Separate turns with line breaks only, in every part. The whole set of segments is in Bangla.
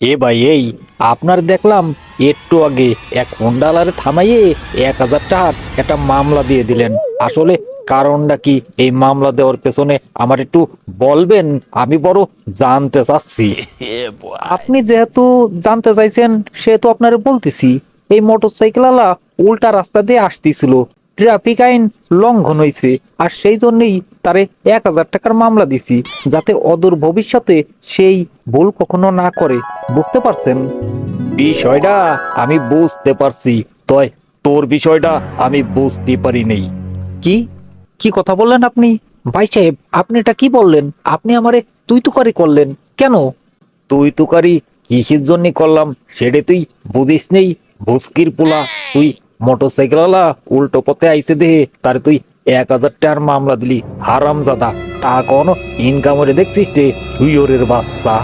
এ ভাই এই আপনার দেখলাম একটু আগে এক হোন্ডালারে থামাইয়ে এক হাজার টাকার একটা মামলা দিয়ে দিলেন। আসলে কারণটা কি? এই মামলা দেওয়ার পেছনে আমার একটু বলবেন আমি বড় জানতে চাচ্ছি। আপনি যেহেতু জানতে চাইছেন সেহেতু আপনার বলতেছি এই মোটরসাইকেল আলা উল্টা রাস্তা দিয়ে আসতেছিল। ট্রাফিক আইন লঙ্ঘন হয়েছে আর সেই জন্যই তারে এক হাজার টাকার মামলা দিছি যাতে অদূর ভবিষ্যতে সেই ভুল কখনো না করে। বুঝতে পারছেন? বিষয়টা আমি বুঝতে পারছি তয় তোর বিষয়টা আমি বুঝতে পারি নেই। কি? কি কথা বললেন আপনি? ভাই সাহেব আপনি এটা কি বললেন? আপনি আমারে তুই তুকারি করলেন কেন? তুই তুকারি কিসের জন্য করলাম সেটা তুই বুঝিস নেই। ভুস্কির পোলা তুই মোটরসাইকেলওয়ালা উল্টো পথে আইসে দেহে তার তুই এক হাজার টাকার মামলা দিলি হারাম জাদা টাকা কোনো ইনকামরে দেখছিস রে সুইয়রের বাচ্চা।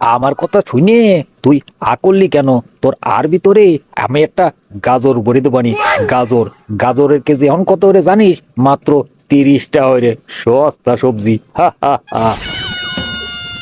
আমার কথা শুনে তুই আকললি কেন? তোর আর ভিতরে আমি একটা গাজর ভরে দেবানি গাজর, গাজরের কেজি এখন কত করে জানিস? মাত্র তিরিশটা হয় সস্তা সবজি। হা হা হা।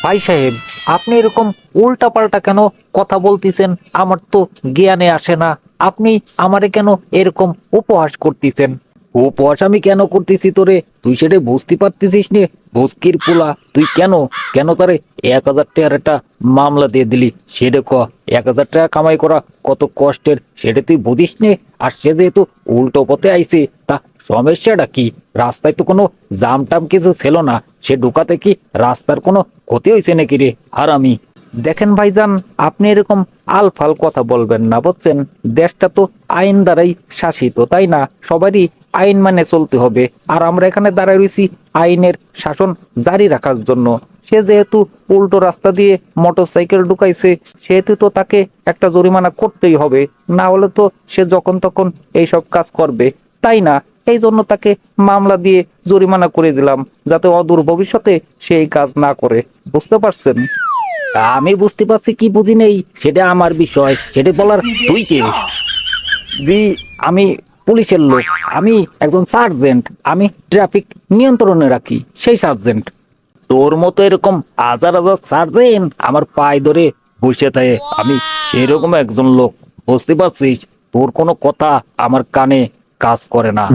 ভাই সাহেব আপনি এরকম উল্টাপাল্টা কেন কথা বলতেছেন? আমার তো জ্ঞানে আসে না। আপনি আমারে কেন এরকম উপহাস করতেছেন? উপহাস আমি কেন করতেছি তোরে? তুই সেটা বুঝতে পারতেছিস নে ভস্কির পোলা। তুই কেন? কেন তারে এক হাজার টাকার একটা মামলা দিয়ে দিলি? সেটা ক, এক হাজার টাকা কামাই করা কত কষ্টের, সেটা তুই বুঝিস নে। আর সে যেহেতু উল্টো পথে আইছে, তা সমস্যাটা কি? রাস্তায় তো কোনো জাম টাম কিছু ছিল না। সে ঢুকাতে কি রাস্তার কোনো ক্ষতি হয়েছে নাকি রে? আর আমি দেখেন ভাইজান, আপনি এরকম আলফাল কথা বলবেন না, বুঝছেন? দেশটা তো আইন দ্বারাই শাসিত, তাই না? সবারই আইন মানে চলতে হবে। আর আমরা এখানে দাঁড়ায় রয়েছি আইনের শাসন জারি রাখার জন্য। সে যেহেতু উল্টো রাস্তা দিয়ে মোটর সাইকেল ঢুকাইছে, সেহেতু তো তাকে একটা জরিমানা করতেই হবে। না হলে তো সে যখন তখন এইসব কাজ করবে। তাই না? এই জন্য তাকে মামলা দিয়ে জরিমানা করে দিলাম, যাতে অদূর ভবিষ্যতে সেই কাজ না করে। বুঝতে পারছেন? আমি বুঝতে পারছি কি বুঝি নেই, সেটা আমার বিষয়, সেটা বলার তুই কে? জি, আমি পুলিশের লোক, আমি একজন সার্জেন্ট, আমি ট্রাফিক নিয়ন্ত্রণে রাখি, সেই সার্জেন্ট। তোর মতো এরকম হাজার হাজার সার্জেন্ট আমার পায়ে ধরে বসে থাকে, আমি সেরকম একজন লোক, বুঝতে পারছিস? তোর কোনো কথা আমার কানে কাজ করে না।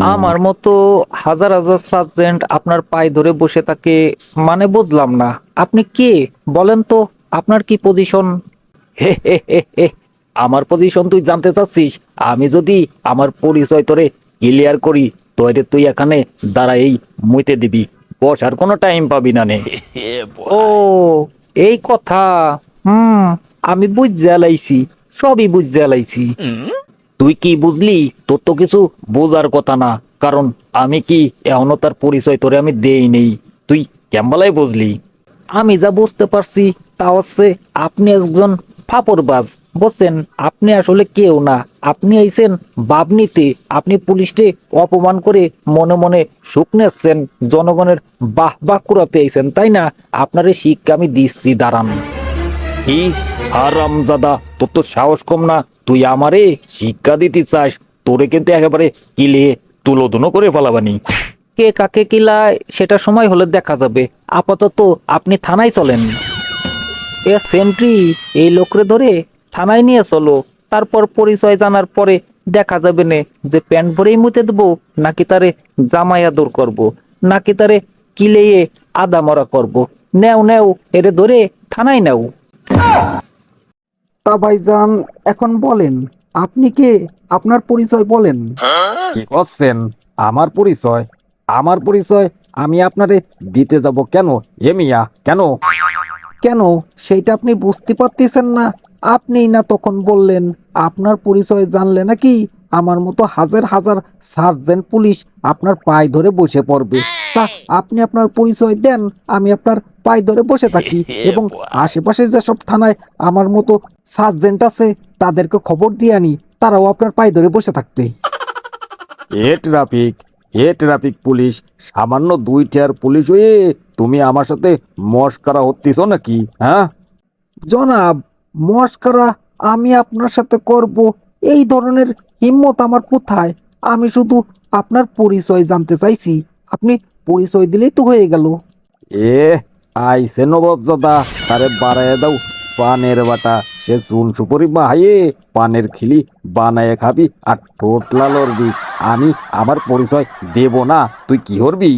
আমার মতো হাজার হাজার সার্জেন্ট আপনার পায়ে ধরে বসে থাকে মানে বুঝলাম না। আপনি কে? বলেন তো আপনার কি পজিশন হে হে হে হে আমার পজিশন তুই জানতে চাচ্ছিস? আমি যদি আমার পরিচয় তোরে ক্লিয়ার করি তোরে তুই এখানে দাঁড়াই মুইতে দিবি। বসার কোনো টাইম পাবি না নে। ও এই কথা। হুম আমি বুঝ লাইছি সবই বুঝতে লাইছি তুই কি বুঝলি? তোর তো কিছু বোঝার কথা না। কারণ আমি কি এখনও তার পরিচয় তোরে আমি দেই নেই? তুই কেমবালাই বুঝলি। আমি যা বুঝতে পারছি তা হচ্ছে আপনি একজন ফাপরবাজ বলছেন আপনি আসলে কেউ না। আপনি আইছেন বাবনিতে। আপনি পুলিশকে অপমান করে মনে মনে সুখ নেচ্ছেন। জনগণের বাহ বাহ কুড়াতে আইছেন তাই না? আপনার এই শিক্ষা আমি দিচ্ছি দাঁড়ান। কি? হারামজাদা তোর তো সাহস কম না। তুই আমারে শিক্ষা দিতে চাস, তোরে কিন্তু একেবারে কিলে তুলোধুনো করে ফেলাবানি। কে কাকে কিলায়, সেটা সময় হলে দেখা যাবে। আপাতত আপনি থানায় চলেন। এ সেন্ট্রি এই লোকরে ধরে থানায় নিয়ে চলো। তারপর পরিচয় জানার পরে দেখা যাবে নে যে প্যান্ট ভরেই মুতে দেবো, নাকি তারে জামাই আদর করব, নাকি তারে কিলেয়ে আদা মরা করব। নেও নেও, এরে ধরে থানায় নেও।
তা ভাইজান এখন বলেন আপনি কে? আপনার পরিচয় বলেন।
কি করছেন? আমার পরিচয়? আমার পরিচয় আমি আপনারে দিতে যাব কেন এ মিয়া? কেন?
কেন? সেইটা আপনি বুঝতে পারতেছেন না। আপনিই না তখন বললেন আপনার পরিচয় জানলে নাকি আমার মতো হাজার হাজার সার্জেন্ট পুলিশ আপনার পায়ে ধরে বসে পড়বে। তা আপনি আপনার পরিচয় দেন আমি আপনার পায়ে ধরে বসে থাকি। এবং আশেপাশে যেসব থানায় আমার মতো সার্জেন্ট আছে তাদেরকে খবর দিয়ে আনি তারাও আপনার পায়ে ধরে বসে থাকবে।
এ ট্রাফিক এ ট্রাফিক পুলিশ সামান্য দুই টিয়ার পুলিশ হয়ে তুমি আমার সাথে মস্কারা হচ্ছিস নাকি হ্যাঁ?
জনাব মস্করা আমি আপনার সাথে করব এই ধরনের হিম্মত আমার কোথায়? আমি শুধু আপনার পরিচয় জানতে চাইছি। আপনি পরিচয় দিলেই তো হয়ে গেল।
এ
আইসে নবাবজাদা তারে বাড়াইয়া দাও। পানের বাটা সে চুন সুপুরি বাহাইয়ে পানের খিলি বানায় খাবি আর ঠোঁট লালরবি আমি আমার পরিচয় দেব না তুই কি করবি?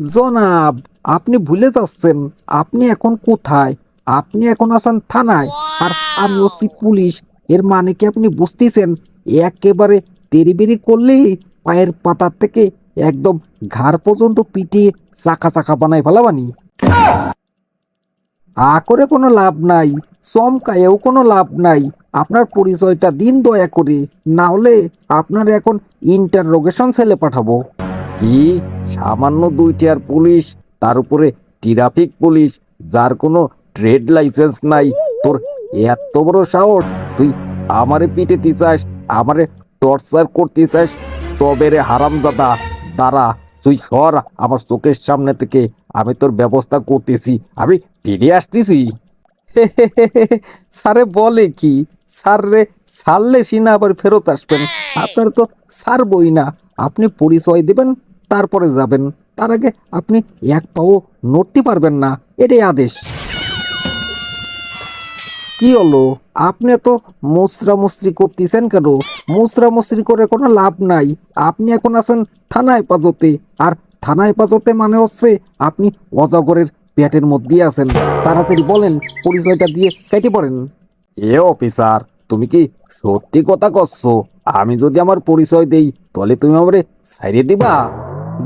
জনাব আপনি ভুলে যাচ্ছেন আপনি এখন কোথায়? আপনি এখন আছেন থানায় আর আমি হচ্ছি পুলিশ। এর মানে কি আপনি বুঝতেছেন? একেবারে তেরিবেরি করলেই পায়ের পাতার থেকে একদম ঘাড় পর্যন্ত পিটিয়ে চাকা চাকা বানাই ফেলাবানি। আ করে কোনো লাভ নাই, চমকায়েও কোনো লাভ নাই। আপনার পরিচয়টা দিন দয়া করে, না হলে আপনার এখন ইন্টাররোগেশন সেলে পাঠাবো। কি? সামান্য দুইটার পুলিশ, তার উপরে ট্রাফিক পুলিশ, যার কোনো ট্রেড লাইসেন্স নাই। তোর এত বড় সাহস, তুই আমারে পিটেতে চাস, আমারে টর্চার করতে চাস, তবে রে হারামজাদা। দাঁড়া, তুই সর, আমার চোখের সামনে থেকে। আমি তোর ব্যবস্থা করতেছি, আমি ফিরে আসতেছি। স্যারে বলে কি? স্যার রে ছাড়লে সিনা আবার ফেরত আসবেন। আপনার তো ছাড়বই না। আপনি পরিচয় দেবেন, তারপরে যাবেন। তার আগে আপনি এক পাও নড়তে পারবেন না। এটাই আদেশ। কি হলো? আপনি তো মুসরা মুসরি করতেছেন কেন? মুসরা মুসরি করে কোনো লাভ নাই। আপনি এখন আছেন থানা হেফাজতে। আর থানা হেফাজতে মানে হচ্ছে আপনি অজগরের পেটের মধ্যে আছেন। তাড়াতাড়ি বলেন পরিচয়টা দিয়ে কেটে পড়েন। এ অফিসার তুমি কি সত্যি কথা করছ আমি যদি আমার পরিচয় দেই তাহলে তুমি আমারে ছাইড়ে দিবা?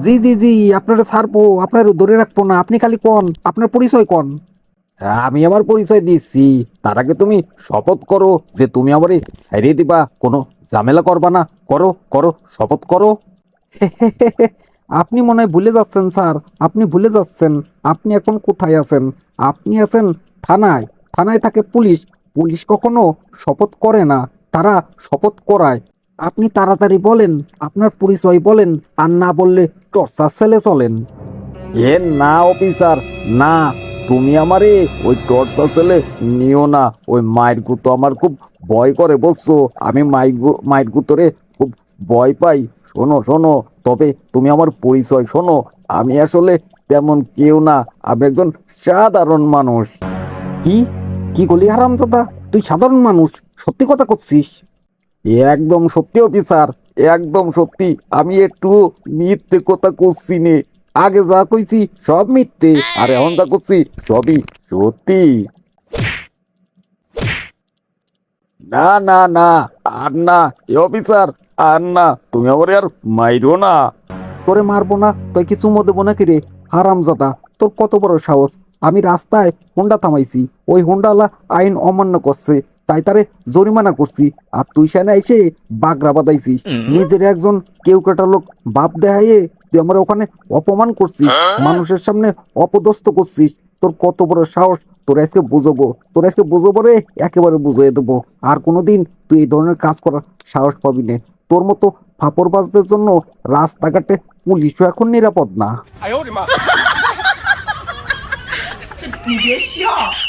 জি জি জি আপনারা ছাড়বো আপনার ধরে রাখব না। আপনি খালি কন আপনার পরিচয় কোন। আমি আমার পরিচয় দিচ্ছি। তার আগে তুমি শপথ করো যে তুমি আমারে ছাড়িয়ে দিবা, কোনো ঝামেলা করবা না। করো করো, শপথ করো। আপনি মনে হয় ভুলে যাচ্ছেন, স্যার। আপনি ভুলে যাচ্ছেন। আপনি এখন কোথায় আছেন? আপনি আছেন থানায়। থানায় থাকে পুলিশ। পুলিশ কখনো শপথ করে না। তারা শপথ করায়। আপনি তাড়াতাড়ি বলেন, আপনার পরিচয় বলেন, আর না বললে টর্চার সেলে চলেন। এ না, অফিসার, না। তুমি আমারে ওই টর্চার সেলে নিও না। ওই মায়ের গুতো আমার খুব ভয় করে বসছো আমি মায়ের গুতরে খুব ভয় পাই। শোনো শোনো তবে তুমি আমার পরিচয় শোনো। আমি আসলে তেমন কেউ না আমি একজন সাধারণ মানুষ। কি? কি গলি হারামজাদা? তুই সাধারণ মানুষ সত্যি কথা করছিস? একদম সত্যি অফিসার একদম সত্যি। আমি একটু মিথ্যে কথা করছি নে। আগে যা কইছি সব মিথ্যে, আর এখন যা করছি সবই সত্যি। না না না, আর না, এ অফিসার, আর না, তুমি আমার আর মাইরো না। তোরে মারবো না তুই কি চুমো দেবো নাকি রে? হারামজাদা তোর কত বড় সাহস। আমি রাস্তায় হোন্ডা থামাইছি, ওই হোন্ডালা আইন অমান্য করছে। তাই তারে জরিমানা করছি। আর তুই সেনে এসে বাগরা বাদাইছিস নিজের একজন কেউ কাটা লোক বাপ দেহাইয়ে তুই আমার ওখানে অপমান করছিস। হ্যাঁ? মানুষের সামনে অপদস্থ করছিস। তোর কত বড় সাহস তোর আজকে বুঝব। তোর আজকে বুঝব রে একেবারে বুঝিয়ে দেবো। আর কোনোদিন তুই এই ধরনের কাজ করার সাহস পাবি না। তোর মতো ফাপড়বাজদের জন্য রাস্তাঘাটে পুলিশও এখন নিরাপদ না।